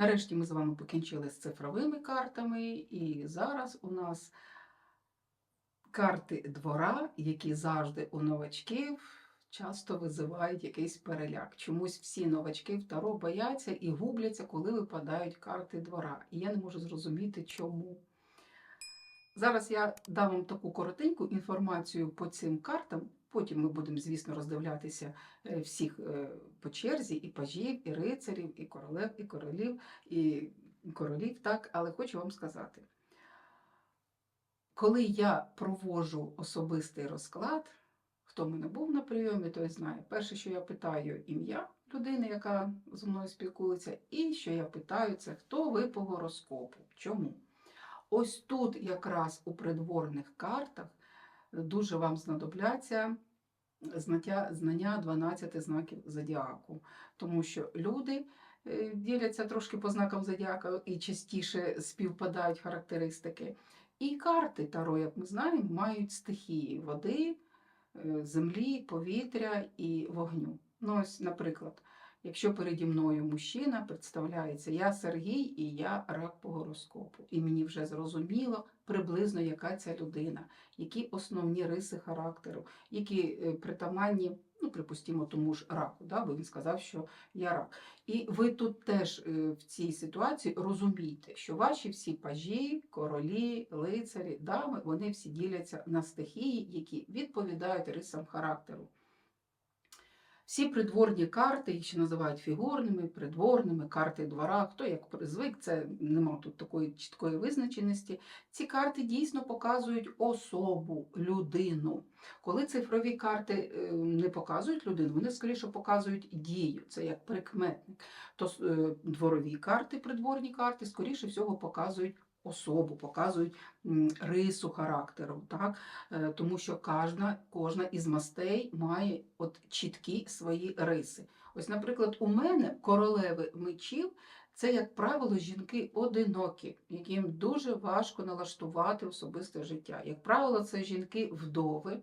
Нарешті ми з вами покінчили з цифровими картами, і зараз у нас карти двора, які завжди у новачків часто визивають якийсь переляк. Чомусь всі новачки в Таро бояться і губляться, коли випадають карти двора. І я не можу зрозуміти, чому. Зараз я дам вам таку коротеньку інформацію по цим картам. Потім ми будемо, звісно, роздивлятися е, всіх е, по черзі, і пажів, і рицарів, і королев, і королів, і королів, так, але хочу вам сказати. Коли я проводжу особистий розклад, хто мене був на прийомі, той знає. Перше, що я питаю ім'я людини, яка зі мною спілкується, і що я питаю, це хто ви по гороскопу. Чому? Ось тут якраз у придворних картах дуже вам знадобляться знаття, знання 12 знаків зодіаку, тому що люди е, діляться трошки по знакам зодіака і частіше співпадають характеристики. І карти Таро, як ми знаємо, мають стихії води, е, землі, повітря і вогню. Ну, ось, наприклад, якщо переді мною мужчина представляється я Сергій і я рак по гороскопу. І мені вже зрозуміло приблизно, яка ця людина, які основні риси характеру, які е, притаманні, ну, припустимо, тому ж раку, да, бо він сказав, що я рак. І ви тут теж е, в цій ситуації розумієте, що ваші всі пажі, королі, лицарі, дами, вони всі діляться на стихії, які відповідають рисам характеру. Всі придворні карти, їх ще називають фігурними, придворними, карти двора, хто як звик, це нема тут такої чіткої визначеності. Ці карти дійсно показують особу, людину. Коли цифрові карти е, не показують людину, вони скоріше показують дію, це як прикметник. То е, дворові карти, придворні карти, скоріше всього показують особу, показують рису характеру, так? Е, тому що кожна, кожна із мастей має от чіткі свої риси. Ось, наприклад, у мене королеви мечів це, як правило, жінки одинокі, яким дуже важко налаштувати особисте життя. Як правило, це жінки вдови.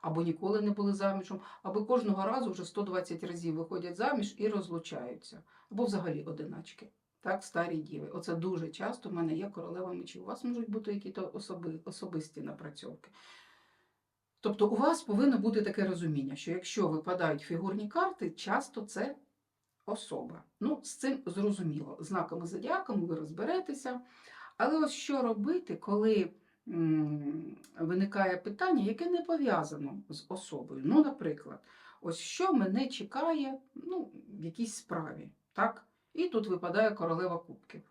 Або ніколи не були заміжем, або кожного разу вже 120 разів виходять заміж і розлучаються, або взагалі одиначки. Так, старі діви. Оце дуже часто в мене є королева мечів. У вас можуть бути якісь особи, особисті напрацьовки. Тобто у вас повинно бути таке розуміння, що якщо випадають фігурні карти, часто це особа. Ну, з цим зрозуміло. Знаками зодіаками ви розберетеся. Але ось що робити, коли виникає питання, яке не пов'язано з особою? Ну, наприклад, ось що мене чекає ну, в якійсь справі. так? І тут випадає королева кубків.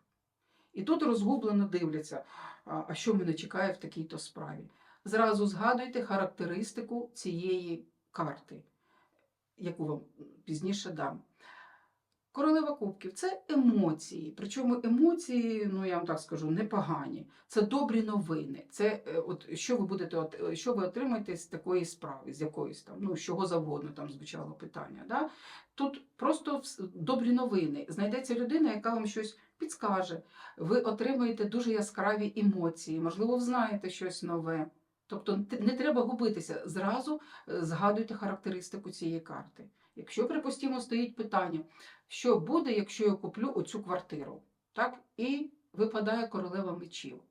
І тут розгублено дивляться, а що мене чекає в такій-то справі. Зразу згадуйте характеристику цієї карти, яку вам пізніше дам. Королева кубків це емоції. Причому емоції, ну я вам так скажу, непогані. Це добрі новини. Це е, от що ви будете е, що ви отримаєте з такої справи, з якоїсь там, ну з чого завгодно там звучало питання. Да? Тут просто добрі новини. Знайдеться людина, яка вам щось підскаже. Ви отримаєте дуже яскраві емоції, можливо, взнаєте щось нове. Тобто не треба губитися. Зразу е, згадуйте характеристику цієї карти. Якщо, припустимо, стоїть питання, що буде, якщо я куплю оцю квартиру, так? І випадає королева мечів.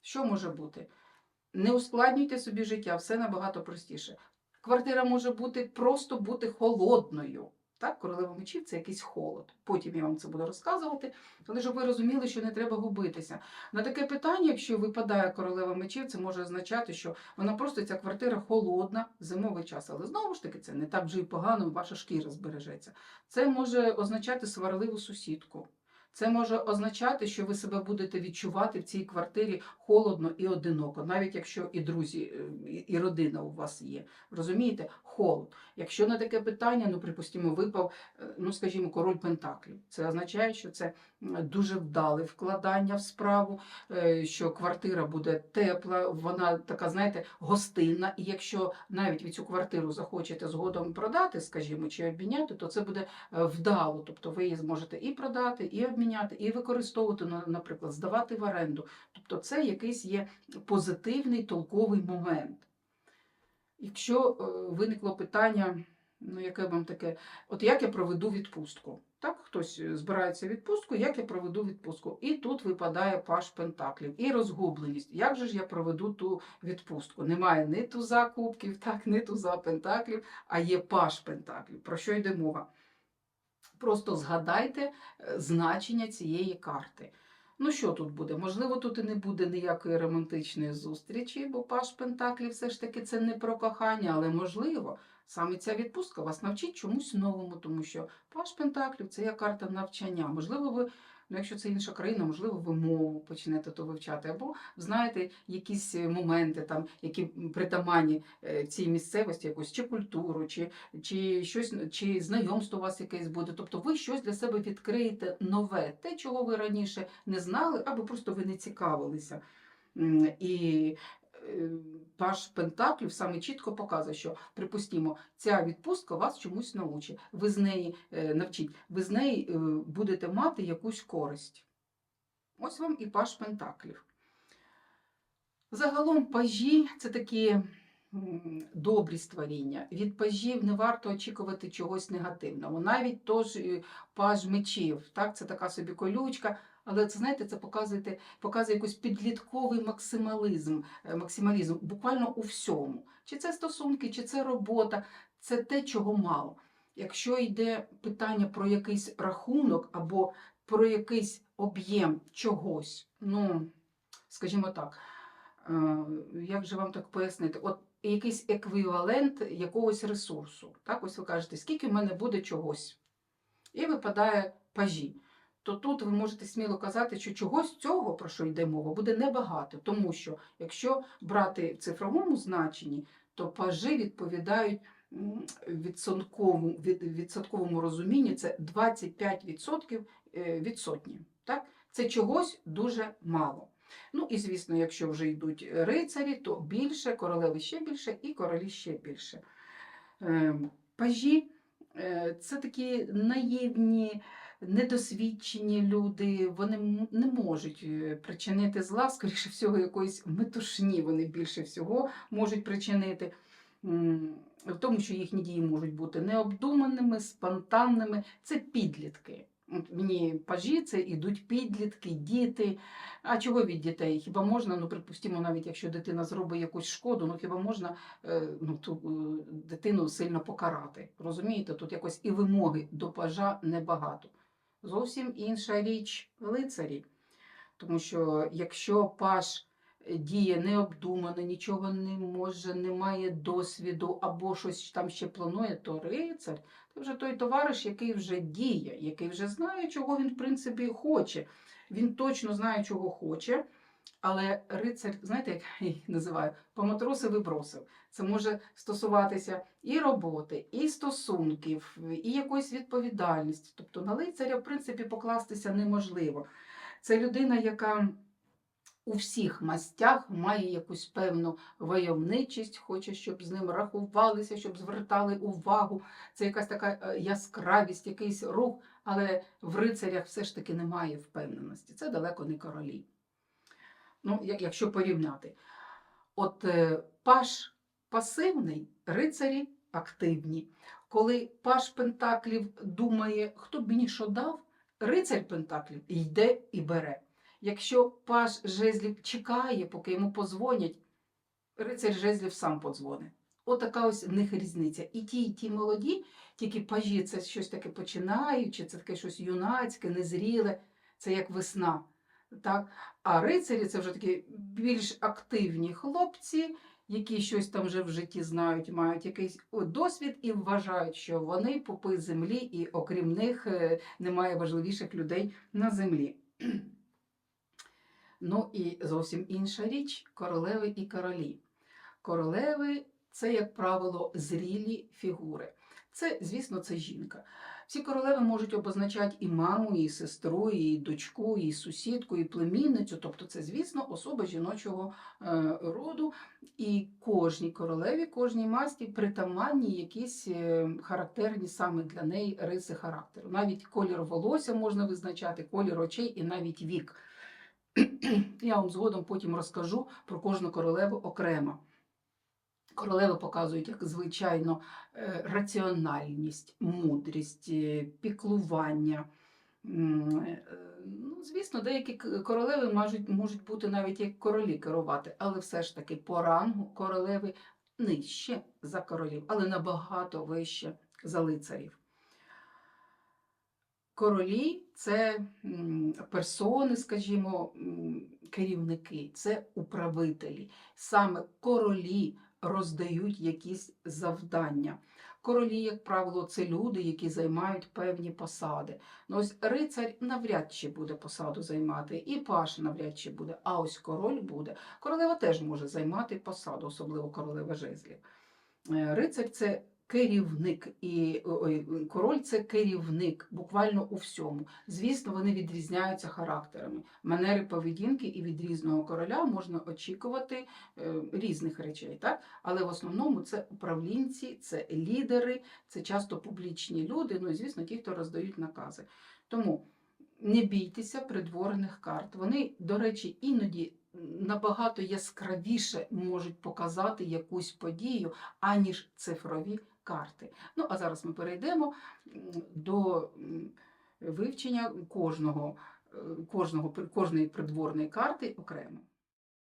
Що може бути? Не ускладнюйте собі життя, все набагато простіше. Квартира може бути просто бути холодною. Так, королева мечів це якийсь холод. Потім я вам це буду розказувати, але щоб ви розуміли, що не треба губитися. На таке питання, якщо випадає королева мечів, це може означати, що вона просто ця квартира холодна, зимовий час. Але знову ж таки, це не так вже і погано, ваша шкіра збережеться. Це може означати сварливу сусідку. Це може означати, що ви себе будете відчувати в цій квартирі холодно і одиноко, навіть якщо і друзі, е, і- родина у вас є. Розумієте? Холод. Якщо на таке питання, ну припустимо, випав, е, ну скажімо, король Пентаклів. Це означає, що це дуже вдале вкладання в справу, е, що квартира буде тепла, вона така, знаєте, гостинна. І якщо навіть ви цю квартиру захочете згодом продати, скажімо, чи обміняти, то це буде вдало. Тобто ви її зможете і продати, і обміняти, і використовувати, наприклад, здавати в оренду. Тобто це якийсь є позитивний толковий момент. Якщо е, виникло питання, ну, яке вам таке, от як я проведу відпустку. Так, хтось збирається в відпустку, як я проведу відпустку. І тут випадає паш пентаклів і розгубленість. Як же ж я проведу ту відпустку? Немає ні туза кубків, так, ні туза пентаклів, а є паш пентаклів. Про що йде мова? Просто згадайте е, значення цієї карти. Ну, що тут буде? Можливо, тут і не буде ніякої романтичної зустрічі, бо паш Пентаклів все ж таки це не про кохання, але можливо, саме ця відпустка вас навчить чомусь новому, тому що паш Пентаклів це є карта навчання. Можливо, ви, ну якщо це інша країна, можливо, ви мову почнете то вивчати, або знаєте якісь е, моменти, там, які притаманні е, цій місцевості, якусь чи культуру, чи чи щось, чи знайомство у вас якесь буде. Тобто ви щось для себе відкриєте нове, те, чого ви раніше не знали, або просто ви не цікавилися. І Паш Пентаклів саме чітко показує, що, припустімо, ця відпустка вас чомусь научить, ви з неї е, навчить, ви з неї е, будете мати якусь користь. Ось вам і Паш Пентаклів. Загалом пажі це такі добрі створіння. Від пажів не варто очікувати чогось негативного. Навіть тож е, паж мечів, так, це така собі колючка, але це знаєте, це показує, показує якийсь підлітковий максималізм, е, максималізм буквально у всьому. Чи це стосунки, чи це робота, це те, чого мало. Якщо йде питання про якийсь рахунок або про якийсь об'єм чогось, ну, скажімо так, е, як же вам так пояснити? От якийсь еквівалент якогось ресурсу. Так, ось ви кажете, скільки в мене буде чогось. І випадає пажі. То тут ви можете сміло казати, що чогось цього, про що йде мова, буде небагато. Тому що якщо брати в цифровому значенні, то пажі відповідають відсотковому, від, відсотковому розумінні це 25% е, від сотні. Так? Це чогось дуже мало. Ну і звісно, якщо вже йдуть рицарі, то більше, королеви ще більше і королі ще більше. Е, Пажі е, це такі наївні, недосвідчені люди, вони не можуть е, причинити зла, скоріше всього, якоїсь метушні вони більше всього можуть причинити. В тому, що їхні дії можуть бути необдуманими, спонтанними, це підлітки. Мені пажі це ідуть підлітки, діти. А чого від дітей? Хіба можна, ну припустимо, навіть якщо дитина зробить якусь шкоду, ну хіба можна е, ну, ту е, дитину сильно покарати? Розумієте, тут якось і вимоги до пажа небагато. Зовсім інша річ лицарі. Тому що якщо паш діє необдумано, нічого не може, не має досвіду або щось там ще планує, то рицар це вже той товариш, який вже діє, який вже знає, чого він, в принципі, хоче. Він точно знає, чого хоче. Але рицар, знаєте, як я їх називаю, поматросив і бросив. Це може стосуватися і роботи, і стосунків, і якоїсь відповідальності. Тобто на лицаря, в принципі, покластися неможливо. Це людина, яка у всіх мастях має якусь певну войовничість, хоче, щоб з ним рахувалися, щоб звертали увагу. Це якась така е, яскравість, якийсь рух, але в рицарях все ж таки немає впевненості. Це далеко не королі. Ну, якщо порівняти. От е, паш пасивний, рицарі активні. Коли паш Пентаклів думає, хто б мені що дав, рицарь Пентаклів йде і бере. Якщо паш жезлів чекає, поки йому позвонять, рицарь жезлів сам подзвонить. Отака ось в них різниця. І ті, і ті молоді, тільки пажі це щось таке починаюче, це таке щось юнацьке, незріле, це як весна. Так? А рицарі це вже такі більш активні хлопці, які щось там вже в житті знають, мають якийсь досвід і вважають, що вони попи землі, і окрім них е, немає важливіших людей на землі. Ну і зовсім інша річ королеви і королі. Королеви це, як правило, зрілі фігури. Це, звісно, це жінка. Всі королеви можуть обозначати і маму, і сестру, і дочку, і сусідку, і племінницю. Тобто, це, звісно, особа жіночого е, роду. І кожній королеві, кожній масті притаманні якісь е, характерні саме для неї риси характеру. Навіть колір волосся можна визначати, колір очей і навіть вік. Я вам згодом потім розкажу про кожну королеву окремо. Королеви показують, як звичайно, е, раціональність, мудрість, е, піклування. Е, Ну, звісно, деякі королеви можуть, можуть бути навіть як королі керувати, але все ж таки по рангу королеви нижче за королів, але набагато вище за лицарів. Королі це персони, скажімо, керівники, це управителі. Саме королі роздають якісь завдання. Королі, як правило, це люди, які займають певні посади. Ну, ось рицар навряд чи буде посаду займати, і паш навряд чи буде, а ось король буде. Королева теж може займати посаду, особливо королева жезлів. Рицарь Рицар це керівник, і ой, король це керівник буквально у всьому. Звісно, вони відрізняються характерами. Манери поведінки і від різного короля можна очікувати е, різних речей, так? але в основному це управлінці, це лідери, це часто публічні люди, ну і звісно, ті, хто роздають накази. Тому не бійтеся придворних карт. Вони, до речі, іноді набагато яскравіше можуть показати якусь подію, аніж цифрові карти. Ну, а зараз ми перейдемо до вивчення кожного, е, кожного, кожної придворної карти окремо.